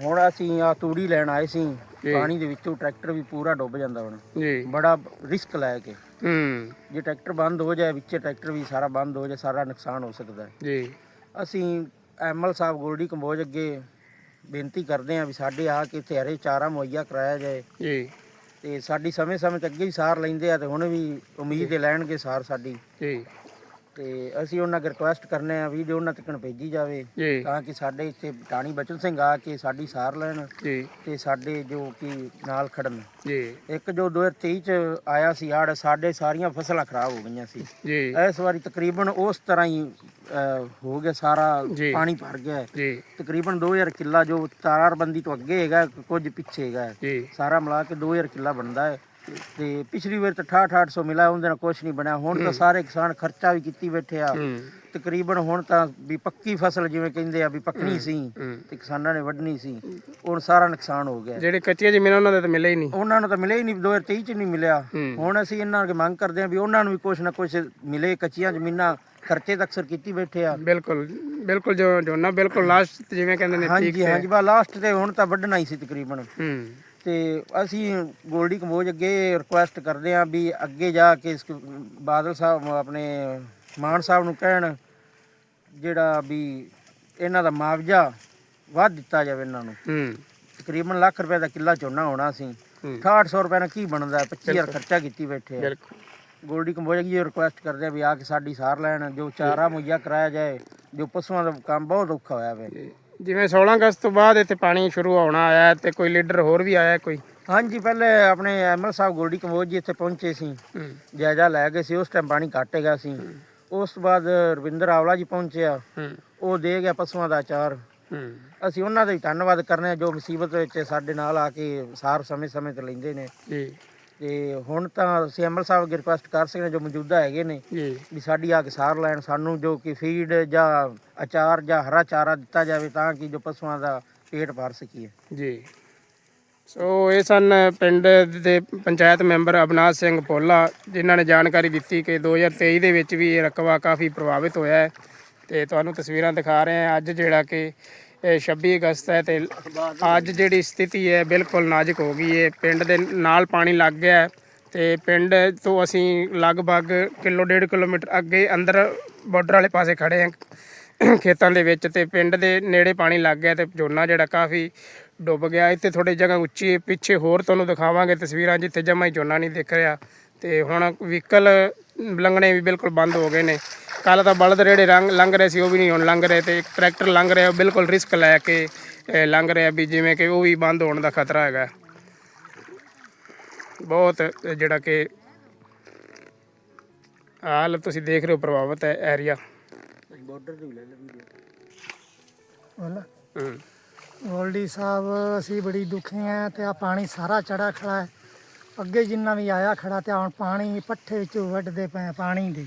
ਹੁਣ ਅਸੀਂ ਆ ਤੂੜੀ ਲੈਣ ਆਏ ਸੀ। ਜੀ। ਪਾਣੀ ਦੇ ਵਿੱਚੋਂ ਟਰੈਕਟਰ ਵੀ ਪੂਰਾ ਡੁੱਬ ਜਾਂਦਾ ਹੁਣ। ਜੀ। ਬੜਾ ਰਿਸਕ ਲੈ ਕੇ। ਹੂੰ। ਜੇ ਟਰੈਕਟਰ ਬੰਦ ਹੋ ਜਾਏ ਵਿੱਚੇ ਟਰੈਕਟਰ ਵੀ ਸਾਰਾ ਬੰਦ ਹੋ ਜਾਏ ਸਾਰਾ ਨੁਕਸਾਨ ਹੋ ਸਕਦਾ ਹੈ। ਜੀ। ਅਸੀਂ ਐਮਐਲ ਸਾਹਿਬ ਗੋਲਡੀ ਕੰਬੋਜ ਅੱਗੇ ਬੇਨਤੀ ਕਰਦੇ ਹਾਂ ਵੀ ਸਾਡੇ ਆ ਕੇ ਇੱਥੇ ਹਰੇ ਚਾਰਾ ਮੁਹੱਈਆ ਕਰਾਇਆ ਜਾਏ। ਜੀ। ਤੇ ਸਾਡੀ ਸਮੇਂ ਸਮੇਂ ਤੇ ਅੱਗੇ ਵੀ ਸਾਰ ਲੈਂਦੇ ਆ ਤੇ ਹੁਣ ਵੀ ਉਮੀਦ ਤੇ ਲੈਣਗੇ ਸਾਰ ਸਾਡੀ। ਜੀ। ਤੇ ਅਸੀਂ ਉਹਨਾਂ ਅੱਗੇ ਰਿਕੁਐਸਟ ਕਰਨੇ ਆ ਵੀ ਜੋ ਉਹਨਾਂ ਤੱਕ ਭੇਜੀ ਜਾਵੇ ਜੀ। ਤਾਂ ਕਿ ਸਾਡੇ ਇੱਥੇ ਟਾਣੀ ਬਚਨ ਸਿੰਘ ਆ ਕੇ ਸਾਡੀ ਸਾਰ ਲੈਣ ਜੀ। ਤੇ ਸਾਡੇ ਜੋ ਕਿ ਨਾਲ ਖੜਨ। ਜੀ। ਇੱਕ ਜੋ 2023 ਚ ਆਇਆ ਸੀ ਹੜ੍ਹ ਸਾਡੇ ਸਾਰੀਆਂ ਫਸਲਾਂ ਖਰਾਬ ਹੋ ਗਈਆਂ ਸੀ। ਜੀ। ਇਸ ਵਾਰੀ ਤਕਰੀਬਨ ਉਸ ਤਰ੍ਹਾਂ ਹੀ ਅਹ, ਹੋ ਗਿਆ ਸਾਰਾ ਜੀ। ਪਾਣੀ ਭਰ ਗਿਆ। ਹੈ। ਜੀ। ਤਕਰੀਬਨ 2000 ਕਿੱਲਾ ਜੋ ਤਾਰਬੰਦੀ ਤੋਂ ਅੱਗੇ ਹੈਗਾ ਕੁਝ ਪਿੱਛੇ ਹੈਗਾ। ਜੀ। ਸਾਰਾ ਮਿਲਾ ਕੇ 2000 ਕਿੱਲਾ ਬਣਦਾ ਹੈ। ਤੇ ਪਿਛਲੀ ਵਾਰ ਤਾਂ 6800 ਮਿਲਾ ਉਹਦੇ ਨਾਲ ਕੁਝ ਨਹੀਂ ਬਣਿਆ। ਹੁਣ ਤਾਂ ਸਾਰੇ ਕਿਸਾਨ ਖਰਚਾ ਵੀ ਕੀਤੀ ਬੈਠੇ ਆ। ਤਕਰੀਬਨ ਹੁਣ ਤਾਂ ਵੀ ਪੱਕੀ ਫਸਲ ਜਿਵੇਂ ਕਹਿੰਦੇ ਆ ਵੀ ਪੱਕਣੀ ਸੀ ਤੇ ਕਿਸਾਨਾਂ ਨੇ ਵੱਢਣੀ ਸੀ। ਹੁਣ ਸਾਰਾ ਨੁਕਸਾਨ ਹੋ ਗਿਆ। ਜਿਹੜੇ ਕੱਚੀਆਂ ਜ਼ਮੀਨਾਂ ਉਹਨਾਂ ਦੇ ਤਾਂ ਮਿਲੇ ਹੀ ਨਹੀਂ। ਉਹਨਾਂ ਨੂੰ ਤਾਂ ਮਿਲਿਆ ਹੀ ਨਹੀਂ 2023 ਚ ਨਹੀਂ ਮਿਲਿਆ। ਹੁਣ ਅਸੀਂ ਇਹਨਾਂ ਅੱਗੇ ਮੰਗ ਕਰਦੇ ਹਾਂ ਵੀ ਉਹਨਾਂ ਨੂੰ ਵੀ ਕੁਝ ਨਾ ਕੁਝ ਮਿਲੇ ਕੱਚੀਆਂ ਜ਼ਮੀਨਾਂ ਖਰਚੇ ਤਾਂ ਅਕਸਰ ਕੀਤੀ ਬੈਠੇ ਆ। ਬਿਲਕੁਲ ਬਿਲਕੁਲ ਜੋ ਝੋਨਾ ਬਿਲਕੁਲ ਲਾਸਟ ਜਿਵੇਂ ਕਹਿੰਦੇ ਨੇ ਠੀਕ ਹਾਂਜੀ ਹਾਂਜੀ ਬਾ ਲਾਸਟ ਤੇ ਹੁਣ ਤਾਂ ਵੱਢਣਾ ਹੀ ਸੀ ਤਕਰੀਬਨ। ਹੂੰ। ਤੇ ਅਸੀਂ ਗੋਲਡੀ ਕੰਬੋਜ ਅੱਗੇ ਰਿਕੁਐਸਟ ਕਰਦੇ ਹਾਂ ਵੀ ਅੱਗੇ ਜਾ ਕੇ ਇਸ ਬਾਦਲ ਸਾਹਿਬ ਆਪਣੇ ਮਾਨ ਸਾਹਿਬ ਨੂੰ ਕਹਿਣ ਜਿਹੜਾ ਵੀ ਇਹਨਾਂ ਦਾ ਮੁਆਵਜ਼ਾ ਵੱਧ ਦਿੱਤਾ ਜਾਵੇ ਇਹਨਾਂ ਨੂੰ। ਹੂੰ। ਤਕਰੀਬਨ ਲੱਖ ਰੁਪਏ ਦਾ ਕਿੱਲਾ ਝੋਨਾ ਹੋਣਾ ਸੀ। ਹੂੰ। 6800 ਰੁਪਏ ਨਾਲ ਕੀ ਬਣਦਾ? ਹੈ? 25000 ਖਰਚਾ ਕੀਤੀ ਬੈਠੇ ਆ। ਬਿਲਕੁਲ। ਗੋਲਡੀ ਕੰਬੋਜ ਅੱਗੇ ਰਿਕੁਐਸਟ ਕਰਦੇ ਆ ਵੀ ਆ ਕੇ ਸਾਡੀ ਸਾਰ ਲੈਣ ਜੋ ਚਾਰਾ ਮੁਹੱਈਆ ਕਰਾਇਆ ਜਾਏ ਜੋ ਪਸ਼ੂਆਂ ਦਾ ਕੰਮ ਬਹੁਤ ਔਖਾ ਹੋਇਆ ਵੇ। ਜਿਵੇਂ 16 ਅਗਸਤ ਤੋਂ ਬਾਅਦ ਇੱਥੇ ਪਾਣੀ ਸ਼ੁਰੂ ਹੋਣਾ ਆਇਆ ਹੈ ਤੇ ਕੋਈ ਲੀਡਰ ਹੋਰ ਵੀ ਆਇਆ ਹੈ ਕੋਈ? ਹਾਂਜੀ ਪਹਿਲੇ ਆਪਣੇ ਐਮਐਲ ਸਾਹਿਬ ਗੋਲਡੀ ਕੰਬੋਜ ਜੀ ਇੱਥੇ ਪਹੁੰਚੇ ਸੀ। ਜਾਇਜ਼ਾ ਲੈ ਗਏ ਸੀ ਉਸ ਟਾਈਮ ਪਾਣੀ ਘੱਟ ਹੈਗਾ ਸੀ। ਉਸ ਤੋਂ ਬਾਅਦ ਰਵਿੰਦਰ ਆਵਲਾ ਜੀ ਪਹੁੰਚਿਆ। ਉਹ ਦੇ ਗਿਆ ਪਸ਼ੂਆਂ ਦਾ ਅਚਾਰ। ਹੂੰ। ਅਸੀਂ ਉਹਨਾਂ ਦਾ ਵੀ ਧੰਨਵਾਦ ਕਰਨੇ ਆ ਜੋ ਮੁਸੀਬਤ ਵਿੱਚ ਸਾਡੇ ਨਾਲ ਆ ਕੇ ਸਾਰ ਸਮੇਂ ਸਮੇਂ ਤੇ ਲੈਂਦੇ ਨੇ। ਜੀ। ਤੇ ਹੁਣ ਤਾਂ ਅਸੀਂ ਐਮਐਲ ਸਾਹਿਬ ਅੱਗੇ ਰਿਕੁਐਸਟ ਕਰ ਸਕਦੇ ਹਾਂ ਜੋ ਮੌਜੂਦਾ ਹੈਗੇ ਨੇ ਜੀ। ਵੀ ਸਾਡੀ ਆ ਕੇ ਸਾਰ ਲੈਣ ਸਾਨੂੰ ਜੋ ਕਿ ਫੀਡ ਜਾਂ ਅਚਾਰ ਜਾਂ ਹਰਾ ਚਾਰਾ ਦਿੱਤਾ ਜਾਵੇ ਤਾਂ ਕਿ ਜੋ ਪਸ਼ੂਆਂ ਦਾ ਪੇਟ ਭਰ ਸਕੀਏ। ਜੀ। ਸੋ ਇਹ ਸਨ ਪਿੰਡ ਦੇ ਪੰਚਾਇਤ ਮੈਂਬਰ ਅਬਨਾਜ ਸਿੰਘ ਪੋਲਾ ਜਿਨ੍ਹਾਂ ਨੇ ਜਾਣਕਾਰੀ ਦਿੱਤੀ ਕਿ 2023 ਦੇ ਵਿੱਚ ਵੀ ਇਹ ਰਕਬਾ ਕਾਫੀ ਪ੍ਰਭਾਵਿਤ ਹੋਇਆ ਹੈ। ਤੇ ਤੁਹਾਨੂੰ ਤਸਵੀਰਾਂ ਦਿਖਾ ਰਹੇ ਹਾਂ ਅੱਜ ਜਿਹੜਾ ਕਿ ਇਹ 26 ਅਗਸਤ ਹੈ ਤੇ ਅੱਜ ਜਿਹੜੀ ਸਥਿਤੀ ਹੈ ਬਿਲਕੁਲ ਨਾਜ਼ੁਕ ਹੋ ਗਈ ਹੈ। ਪਿੰਡ ਦੇ ਨਾਲ ਪਾਣੀ ਲੱਗ ਗਿਆ ਹੈ ਤੇ ਪਿੰਡ ਤੋਂ ਅਸੀਂ ਲਗਭਗ ਕਿਲੋ ਡੇਢ ਕਿਲੋਮੀਟਰ ਅੱਗੇ ਅੰਦਰ ਬਾਰਡਰ ਵਾਲੇ ਪਾਸੇ ਖੜੇ ਹਾਂ ਖੇਤਾਂ ਦੇ ਵਿੱਚ ਤੇ ਪਿੰਡ ਦੇ ਨੇੜੇ ਪਾਣੀ ਲੱਗ ਗਿਆ ਤੇ ਝੋਨਾ ਜਿਹੜਾ ਕਾਫੀ ਡੁੱਬ ਗਿਆ। ਇੱਥੇ ਥੋੜੀ ਜਗ੍ਹਾ ਉੱਚੀ ਹੈ, ਪਿੱਛੇ ਹੋਰ ਤੁਹਾਨੂੰ ਦਿਖਾਵਾਂਗੇ ਤਸਵੀਰਾਂ ਜਿੱਥੇ ਜਮਾ ਹੀ ਝੋਨਾ ਨਹੀਂ ਦਿਖ ਰਿਹਾ। ਤੇ ਹੁਣ ਵਹੀਕਲ ਲੰਘਣੇ ਵੀ ਬਿਲਕੁਲ ਬੰਦ ਹੋ ਗਏ ਨੇ। ਕੱਲ ਤਾਂ ਬਲਦ ਰੇੜੇ ਰੰਗ ਲੰਘ ਰਹੇ ਸੀ ਉਹ ਵੀ ਨਹੀਂ ਹੁਣ ਲੰਘ ਰਹੇ ਤੇ ਇੱਕ ਟਰੈਕਟਰ ਲੰਘ ਰਿਹਾ ਉਹ ਬਿਲਕੁਲ ਰਿਸਕ ਲੈ ਕੇ ਲੰਘ ਰਿਹਾ ਵੀ ਜਿਵੇਂ ਕਿ ਉਹ ਵੀ ਬੰਦ ਹੋਣ ਦਾ ਖਤਰਾ ਹੈਗਾ। ਬਹੁਤ ਜਿਹੜਾ ਕਿ ਹਾਲ ਤੁਸੀਂ ਦੇਖ ਰਹੇ ਹੋ ਪ੍ਰਭਾਵਿਤ ਹੈ ਏਰੀਆ ਬਾਰਡਰ ਤੇ ਵੀ ਲੈ ਲੈ ਵੀਡੀਓ ਹੂੰ। ਗੋਲਡੀ ਸਾਹਿਬ ਅਸੀਂ ਬੜੀ ਦੁਖੀ ਆ ਤੇ ਆ ਪਾਣੀ ਸਾਰਾ ਚੜਾ ਖੜਾ ਹੈ। ਅੱਗੇ ਜਿੰਨਾ ਵੀ ਆਇਆ ਖੜਾ ਤੇ ਹੁਣ ਪਾਣੀ ਪੱਠੇ ਵਿੱਚੋਂ ਵੱਢਦੇ ਪਏ ਪਾਣੀ ਦੇ।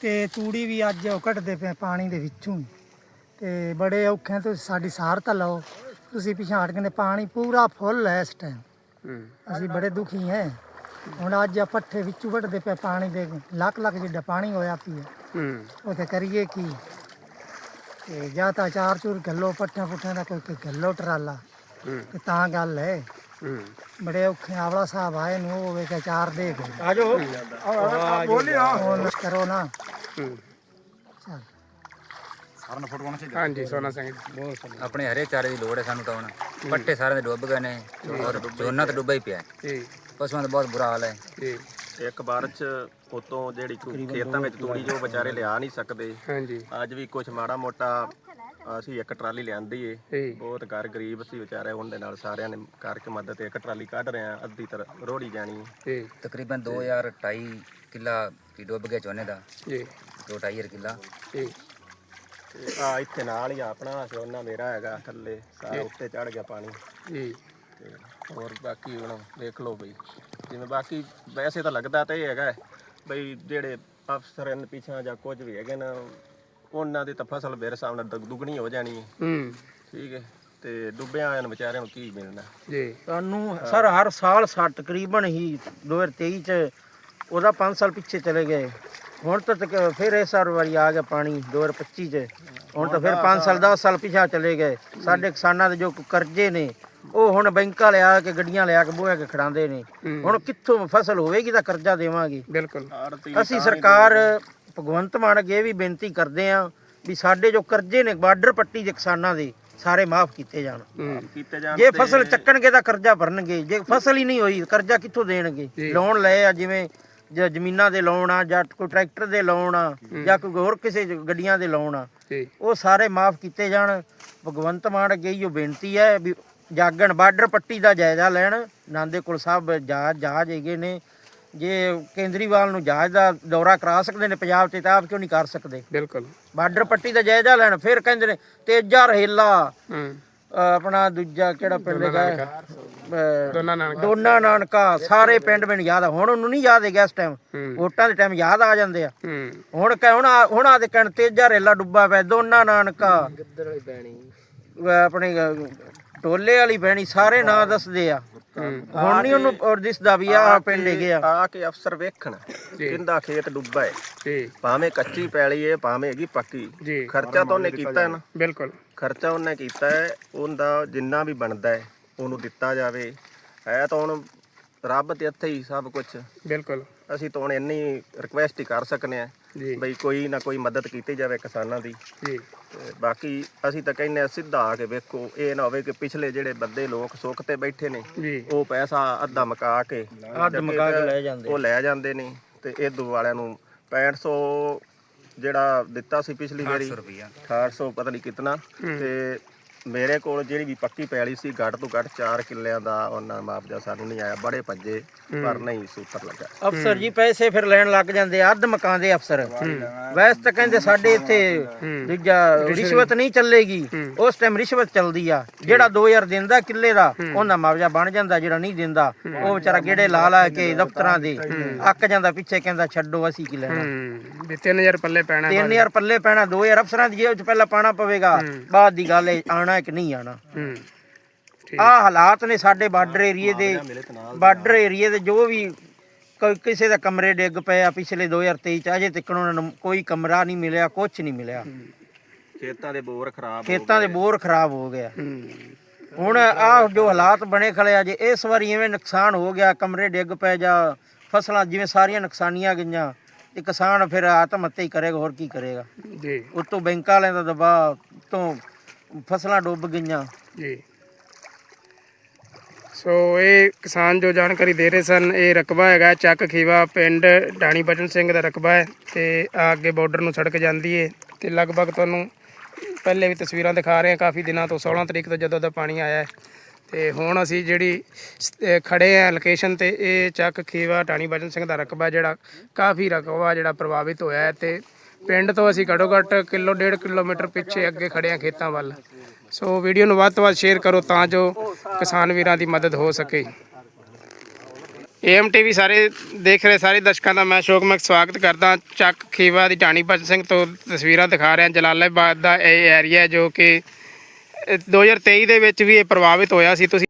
ਤੇ ਤੂੜੀ ਵੀ ਅੱਜ ਉਹ ਕੱਢਦੇ ਪਏ ਪਾਣੀ ਦੇ ਵਿੱਚੋਂ। ਹੀ। ਤੇ ਬੜੇ ਔਖੇ ਤੁਸੀਂ ਸਾਡੀ ਸਾਰ ਤਾਂ ਲਓ। ਤੁਸੀਂ ਪਿਛਾੜ ਕਹਿੰਦੇ ਪਾਣੀ ਪੂਰਾ ਫੁੱਲ ਹੈ ਇਸ ਟਾਈਮ ਅਸੀਂ ਬੜੇ ਦੁਖੀ ਹੈ। ਹੁਣ ਅੱਜ ਆ ਪੱਠੇ ਵਿੱਚੋਂ ਵੱਢਦੇ ਪਏ ਪਾਣੀ ਦੇ ਲੱਖ ਲੱਖ ਜਿੱਡਾ ਪਾਣੀ ਹੋਇਆ ਪਿਆ। ਤੇ ਕਰੀਏ ਕੀ? ਤੇ ਜਾਂ ਤਾਂ ਚਾਰ ਚੂਰ ਗੱਲੋ ਪੱਠਿਆਂ ਪੁੱਠਿਆਂ ਦਾ ਕੋਈ ਕੋਈ ਗੱਲੋ ਟਰਾਲਾ। ਤੇ ਤਾਂ ਗੱਲ ਹੂੰ। ਬੜੇ ਔਖੇ ਆਵਲਾ ਸਾਹਿਬ ਆਏ ਨੂੰ ਉਹ ਵੇ ਕੇ ਚਾਰ ਦੇ ਗਏ। ਆਜੋ ਬੋਲਿਆ ਹੁਣ ਕਰੋ ਨਾ। ਚੱਲ। ਹਾਂਜੀ ਸੋਨਾ ਸਿੰਘ। ਬਹੁਤ ਸੋਹਣਾ। ਆਪਣੇ ਹਰੇ ਚਾਰੇ ਦੀ ਲੋੜ ਹੈ ਸਾਨੂੰ ਤਾਂ ਹੁਣ। ਪੱਟੇ ਸਾਰੇ ਦੇ ਡੁੱਬ ਗਏ ਨੇ ਔਰ ਝੋਨਾ ਤਾਂ ਡੁੱਬਾ ਹੀ ਪਿਆ ਹੈ। ਜੀ ਪਸ਼ੂਆਂ ਦਾ ਬਹੁਤ ਬੁਰਾ ਹਾਲ ਹੈ। ਜੀ ਇੱਕ ਵਾਰ ਚ ਉਤੋਂ ਜਿਹੜੀ ਖੇਤਾਂ ਵਿੱਚ ਤੂੜੀ ਜੋ ਵਿਚਾਰੇ ਲਿਆ ਨਹੀਂ ਸਕਦੇ ਹਾਂਜੀ। ਅੱਜ ਵੀ ਕੁਝ ਮਾੜਾ ਮੋਟਾ ਅਸੀਂ ਇੱਕ ਟਰਾਲੀ ਲਿਆਂਦੀ ਏ। ਜੀ ਬਹੁਤ ਘਰ ਗਰੀਬ ਸੀ ਵਿਚਾਰੇ ਉਹਦੇ ਨਾਲ ਸਾਰਿਆਂ ਨੇ ਕਰਕੇ ਮਦਦ ਇੱਕ ਟਰਾਲੀ ਕੱਢ ਰਹੇ ਆ ਅੱਧੀ ਤਰ ਰੋੜੀ ਜਾਣੀ। ਜੀ ਤਕਰੀਬਨ 2028 ਕਿੱਲਾ ਕੀ ਡੁੱਬ ਗਿਆ ਝੋਨੇ ਦਾ। ਜੀ 2.5 ਕਿੱਲਾ। ਜੀ ਤੇ ਆ ਇੱਥੇ ਨਾਲ ਹੀ ਆਪਣਾ ਸੋਨਾ ਮੇਰਾ ਹੈਗਾ ਥੱਲੇ ਸਾਰਾ ਉੱਤੇ ਚੜ ਗਿਆ ਪਾਣੀ। ਜੀ ਤੇ ਹੋਰ ਬਾਕੀ ਹੁਣ ਦੇਖ ਲਓ ਬਈ ਜਿਵੇਂ ਬਾਕੀ ਵੈਸੇ ਤਾਂ ਲੱਗਦਾ ਤਾਂ ਇਹ ਹੈਗਾ ਹੈ ਬਈ ਜਿਹੜੇ ਅਫਸਰ ਹਨ ਪਿੱਛਾ ਜਾਂ ਕੁਝ ਵੀ ਹੈਗੇ ਨਾ ਉਹਨਾਂ ਦੀ ਤਾਂ ਫਸਲ ਮੇਰੇ ਹਿਸਾਬ ਨਾਲ ਦੁੱਗ- ਦੁੱਗਣੀ ਹੋ ਜਾਣੀ। ਹੈ। ਹੂੰ ਠੀਕ ਹੈ। ਤੇ ਡੁੱਬਿਆਂ ਆਇਆਂ ਵਿਚਾਰਿਆਂ ਨੂੰ ਕੀ ਮਿਲਣਾ। ਜੀ। ਸਾਨੂੰ ਸਰ ਹਰ ਸਾਲ ਸਾ ਤਕਰੀਬਨ ਹੀ 2023 ਚ ਉਹਦਾ 5 ਸਾਲ ਪਿੱਛੇ ਚਲੇ ਗਏ। ਹੁਣ ਤਾਂ ਤੱਕ ਫਿਰ ਇਸ ਸਾਲ ਵਾਰੀ ਆ ਗਿਆ ਪਾਣੀ 2025 ਚ। ਹੁਣ ਤਾਂ ਫਿਰ 5 ਸਾਲ 10 ਸਾਲ ਪਿਛਾ ਚਲੇ ਗਏ। ਸਾਡੇ ਕਿਸਾਨਾਂ ਦੇ ਜੋ ਕਰਜ਼ੇ ਨੇ ਉਹ ਹੁਣ ਬੈਂਕਾਂ ਲਿਆ ਕੇ ਗੱਡੀਆਂ ਲਿਆ ਕੇ ਬੋਇਆ ਕੇ ਖੜਾਉਂਦੇ ਨੇ। ਹੁਣ ਕਿੱਥੋਂ ਫਸਲ ਹੋਵੇਗੀ ਤਾਂ ਕਰਜ਼ਾ ਦੇਵਾਂਗੇ। ਬਿਲਕੁਲ। ਆੜਤੀ ਅਸੀਂ ਸਰਕਾਰ ਭਗਵੰਤ ਮਾਨ ਅੱਗੇ ਵੀ ਬੇਨਤੀ ਕਰਦੇ ਆਂ ਵੀ ਸਾਡੇ ਜੋ ਕਰਜ਼ੇ ਨੇ ਬਾਰਡਰ ਪੱਟੀ ਦੇ ਕਿਸਾਨਾਂ ਦੇ ਸਾਰੇ ਮਾਫ ਕੀਤੇ ਜਾਣ। ਹੂੰ। ਕੀਤੇ ਜਾਣ ਜੇ ਫਸਲ ਚੱਕਣਗੇ ਤਾਂ ਕਰਜ਼ਾ ਭਰਨਗੇ ਜੇ ਫਸਲ ਹੀ ਨਹੀਂ ਹੋਈ ਕਰਜ਼ਾ ਕਿੱਥੋਂ ਦੇਣਗੇ? ਲੋਨ ਲਏ ਆ ਜਿਵੇਂ ਜਾਂ ਜ਼ਮੀਨਾਂ ਦੇ ਲੋਨ ਆ ਜਾਂ ਕੋਈ ਟਰੈਕਟਰ ਦੇ ਲੋਨ ਆ ਜਾਂ ਕੋਈ ਹੋਰ ਕਿਸੇ ਜ- ਗੱਡੀਆਂ ਦੇ ਲੋਨ ਆ ਜੀ। ਉਹ ਸਾਰੇ ਮਾਫ ਕੀਤੇ ਜਾਣ। ਭਗਵੰਤ ਮਾਨ ਅੱਗੇ ਇਹੋ ਬੇਨਤੀ ਹੈ ਵੀ ਜਾਗਣ ਬਾਰਡਰ ਪੱਟੀ ਦਾ ਜਾਇਜ਼ਾ ਲੈਣ। ਨਾਂਦੇ ਕੋਲ ਸਾਹਿਬ ਜਹਾਜ਼ ਜਹਾਜ਼ ਹੈਗੇ ਨੇ। ਜੇ ਕੇਂਦਰੀਵਾਲ ਨੂੰ ਜਹਾਜ਼ ਦਾ ਦੌਰਾ ਕਰਾ ਸਕਦੇ ਨੇ ਪੰਜਾਬ 'ਚ ਤਾਂ ਆਪ ਕਿਉਂ ਨਹੀਂ ਕਰ ਸਕਦੇ? ਬਿਲਕੁਲ। ਬਾਰਡਰ ਪੱਟੀ ਦਾ ਜਾਇਜ਼ਾ ਲੈਣ ਫਿਰ ਕਹਿੰਦੇ ਨੇ ਤੇਜਾ ਰਹੇਲਾ ਆਪਣਾ ਦੂਜਾ ਕਿਹੜਾ ਪਿੰਡ ਹੈਗਾ? ਦੋਨਾਂ ਨਾਨਕ। ਦੋਨਾ ਨਾਨਕਾ। ਸਾਰੇ ਪਿੰਡ ਮੈਨੂੰ ਯਾਦ ਆ ਹੁਣ ਉਹਨੂੰ ਨਹੀਂ ਯਾਦ ਹੈਗਾ ਇਸ ਟਾਈਮ ਵੋਟਾਂ ਦੇ ਟਾਈਮ ਯਾਦ ਆ ਜਾਂਦੇ ਆ। ਹੁਣ ਕਹਿ ਹੁਣ ਹੁਣ ਆ ਦੇ ਕਹਿਣ ਤੇਜਾ ਰੇਲਾ ਡੁੱਬਾ ਪਿਆ ਦੋਨਾ ਨਾਨਕਾ। ਗਿੱਦੜ ਵਾਲੀ ਪੈਣੀ ਆਪਣੀ ਟੋਲੇ ਵਾਲੀ ਪੈਣੀ ਸਾਰੇ ਨਾਂ ਦੱਸਦੇ ਆ। ਹੁਣ ਨਹੀਂ ਉਹਨੂੰ ਔਰ ਦਿਸਦਾ ਵੀ ਆ ਪਿੰਡ ਹੈਗੇ ਆ। ਆ ਕੇ ਅਫਸਰ ਵੇਖਣ ਕਿੰਦਾ ਖੇਤ ਡੁੱਬਾ ਹੈ। ਜੀ। ਭਾਵੇਂ ਕੱਚੀ ਪੈਲੀ ਹੈ ਭਾਵੇਂ ਹੈਗੀ ਪੱਕੀ। ਜੀ। ਖਰਚਾ ਤਾਂ ਉਹਨੇ ਕੀਤਾ ਹੈ ਨਾ। ਬਿਲਕੁਲ। ਖਰਚਾ ਉਹਨੇ ਕੀਤਾ ਹੈ ਉਹਦਾ ਜਿੰਨਾ ਵੀ ਬਣਦਾ ਹੈ ਉਹਨੂੰ ਦਿੱਤਾ ਜਾਵੇ। ਹੈ ਤਾਂ ਹੁਣ ਰੱਬ ਤੇ ਇੱਥੇ ਹੀ ਸਭ ਕੁਝ ਬਿਲਕੁਲ। ਅਸੀਂ ਤਾਂ ਹੁਣ ਇੰਨੀ ਰਿਕਵੈਸਟ ਹੀ ਕਰ ਸਕਨੇ ਆ। ਜੀ। ਬਈ ਕੋਈ ਨਾ ਕੋਈ ਮਦਦ ਕੀਤੀ ਜਾਵੇ ਕਿਸਾਨਾਂ ਦੀ। ਜੀ। ਤੇ ਬਾਕੀ ਅਸੀਂ ਤਾਂ ਕਹਿੰਨੇ ਆ ਸਿੱਧਾ ਆ ਕੇ ਵੇਖੋ ਇਹ ਨਾ ਹੋਵੇ ਕਿ ਪਿਛਲੇ ਜਿਹੜੇ ਬੰਦੇ ਲੋਕ ਸੁੱਖ ਤੇ ਬੈਠੇ ਨੇ ਜੀ। ਉਹ ਪੈਸਾ ਅੱਧਾ ਮਕਾ ਕੇ ਅੱਧ ਮਕਾ ਕੇ ਲੈ ਜਾਂਦੇ। ਉਹ ਲੈ ਜਾਂਦੇ ਨੇ ਤੇ ਇਦੋਂ ਵਾਲਿਆਂ ਨੂੰ 6500 ਜਿਹੜਾ ਦਿੱਤਾ ਸੀ ਪਿਛਲੀ ਵਾਰੀ 800 ਰੁਪਈਆ 1800 ਪਤਾ ਨਹੀਂ ਕਿਤਨਾ ਤੇ ਮੇਰੇ ਕੋਲ ਜਿਹੜੀ ਵੀ ਪੱਕੀ ਪੈਲੀ ਸੀ ਘੱਟ ਤੋਂ ਘੱਟ 4 ਕਿੱਲਿਆਂ ਦਾ ਉਹਨਾਂ ਮੁਆਵਜ਼ਾ ਸਾਨੂੰ ਨਹੀਂ ਆਇਆ। ਬੜੇ ਭੱਜੇ ਪਰ ਨਹੀਂ ਸੂਤਰ ਲੱਗਾ। ਅਫਸਰ ਜੀ ਪੈਸੇ ਫਿਰ ਲੈਣ ਲੱਗ ਜਾਂਦੇ ਆ, ਅੱਧ ਮਕਾਨ ਦੇ ਅਫਸਰ। ਵੈਸੇ ਤਾਂ ਕਹਿੰਦੇ ਸਾਡੇ ਇੱਥੇ ਦੂਜਾ ਰਿਸ਼ਵਤ ਨਹੀਂ ਚੱਲੇਗੀ। ਉਸ ਟਾਈਮ ਰਿਸ਼ਵਤ ਚੱਲਦੀ ਆ। ਜਿਹੜਾ 2000 ਦਿੰਦਾ ਕਿੱਲੇ ਦਾ ਉਹਦਾ ਮੁਆਵਜ਼ਾ ਬਣ ਜਾਂਦਾ ਜਿਹੜਾ ਨਹੀਂ ਦਿੰਦਾ ਉਹ ਵਿਚਾਰਾ ਗੇੜੇ ਲਾ ਲਾ ਕੇ ਦਫ਼ਤਰਾਂ ਦੇ ਅੱਕ ਜਾਂਦਾ ਪਿੱਛੇ ਕਹਿੰਦਾ ਛੱਡੋ ਅਸੀਂ ਕੀ ਲੈਣਾ ਹੂੰ। ਵੀ 3000 ਪੱਲੇ ਪੈਣਾ 3000 ਪੱਲੇ ਪੈਣਾ 2000 ਅਫਸਰਾਂ ਦੀ ਜੇਬ 'ਚ ਪਹਿਲਾਂ ਪਾਣਾ ਪਵੇਗਾ। ਬਾਅਦ ਦੀ ਗੱਲ ਹੈ ਆਣਾ ਕਿ ਨਹੀਂ ਆਣਾ ਹੂੰ ਆ ਹਾਲਾਤ ਨੇ ਸਾਡੇ ਬਾਰਡਰ ਏਰੀਏ ਦੇ ਬਾਰਡਰ ਏਰੀਏ ਦੇ ਜੋ ਵੀ ਕੋਈ ਕਿਸੇ ਦਾ ਕਮਰੇ ਡਿੱਗ ਪਏ ਆ ਪਿਛਲੇ 2023 ਚ ਅਜੇ ਤੱਕ ਉਹਨਾਂ ਨੂੰ ਕੋਈ ਕਮਰਾ ਨਹੀਂ ਮਿਲਿਆ ਕੁਝ ਨਹੀਂ ਮਿਲਿਆ। ਖੇਤਾਂ ਦੇ ਬੋਰ ਖਰਾਬ ਹੋ ਖੇਤਾਂ ਦੇ ਬੋਰ ਖਰਾਬ ਹੋ ਗਿਆ ਹੁਣ ਆ ਜੋ ਹਾਲਾਤ ਬਣੇ ਖਲੇ ਆ ਜੇ ਇਸ ਵਾਰੀ ਐਵੇਂ ਨੁਕਸਾਨ ਹੋ ਗਿਆ ਕਮਰੇ ਡਿੱਗ ਪਏ ਜਾਂ ਫਸਲਾਂ ਜਿਵੇਂ ਸਾਰੀਆਂ ਨੁਕਸਾਨੀਆਂ ਗਈਆਂ ਤੇ ਕਿਸਾਨ ਫਿਰ ਆਤਮ ਹੱਤਿਆ ਹੀ ਕਰੇਗਾ ਹੋਰ ਕੀ ਕਰੇਗਾ? ਜੀ। ਉਤੋਂ ਬੈਂਕਾਂ ਵਾਲਿਆਂ ਦਾ ਦਬਾਅ ਤੋਂ ਫਸਲਾਂ ਡੁੱਬ ਗਈਆਂ। ਜੀ। ਸੋ ਇਹ ਕਿਸਾਨ ਜੋ ਜਾਣਕਾਰੀ ਦੇ ਰਹੇ ਸਨ, ਇਹ ਰਕਬਾ ਹੈਗਾ ਚੱਕ ਖੀਵਾ ਪਿੰਡ ਢਾਣੀ ਬਚਨ ਸਿੰਘ ਦਾ ਰਕਬਾ ਹੈ ਤੇ ਆ ਅੱਗੇ ਬਾਰਡਰ ਨੂੰ ਸੜਕ ਜਾਂਦੀ ਹੈ ਤੇ ਲਗਭਗ ਤੁਹਾਨੂੰ ਪਹਿਲੇ ਵੀ ਤਸਵੀਰਾਂ ਦਿਖਾ ਰਹੇ ਹਾਂ, ਕਾਫੀ ਦਿਨਾਂ ਤੋਂ 16 ਤਰੀਕ ਤੋਂ ਜਦੋਂ ਦਾ ਪਾਣੀ ਆਇਆ ਹੈ। ਤੇ ਹੁਣ ਅਸੀਂ ਜਿਹੜੀ ਸ- ਅਹ ਖੜੇ ਆ ਲੋਕੇਸ਼ਨ ਤੇ, ਇਹ ਚੱਕ ਖੀਵਾ ਢਾਣੀ ਬਚਨ ਸਿੰਘ ਦਾ ਰਕਬਾ ਜਿਹੜਾ ਕਾਫੀ ਰਕਬਾ ਜਿਹੜਾ ਪ੍ਰਭਾਵਿਤ ਹੋਇਆ ਹੈ ਤੇ ਪਿੰਡ ਤੋਂ ਅਸੀਂ ਘੱਟੋ ਘੱਟ ਕਿਲੋ, ਡੇਢ ਕਿਲੋਮੀਟਰ ਪਿੱਛੇ ਅੱਗੇ ਖੜੇ ਆ ਖੇਤਾਂ ਵੱਲ। ਸੋ ਵੀਡੀਓ ਨੂੰ ਵੱਧ ਤੋਂ ਵੱਧ ਸ਼ੇਅਰ ਕਰੋ ਤਾਂ ਜੋ ਕਿਸਾਨ ਵੀਰਾਂ ਦੀ ਮਦਦ ਹੋ ਸਕੇ। ਏਐਮ ਟੀਵੀ ਸਾਰੇ ਦੇਖ ਰਹੇ ਸਾਰੇ ਦਰਸ਼ਕਾਂ ਦਾ ਮੈਂ ਸ਼ੋਕਮਕ ਸਵਾਗਤ ਕਰਦਾ ਚੱਕ ਖੀਵਾ ਦੀ ਢਾਣੀ ਬਚਨ ਸਿੰਘ ਤੋਂ ਤਸਵੀਰਾਂ ਦਿਖਾ ਰਿਹਾ ਜਲਾਲਾਬਾਦ ਦਾ ਇਹ ਏਰੀਆ ਜੋ ਕਿ, ਅਹ 2023 ਦੇ ਵਿੱਚ ਵੀ ਇਹ ਪ੍ਰਭਾਵਿਤ ਹੋਇਆ ਸੀ। ਤੁਸੀਂ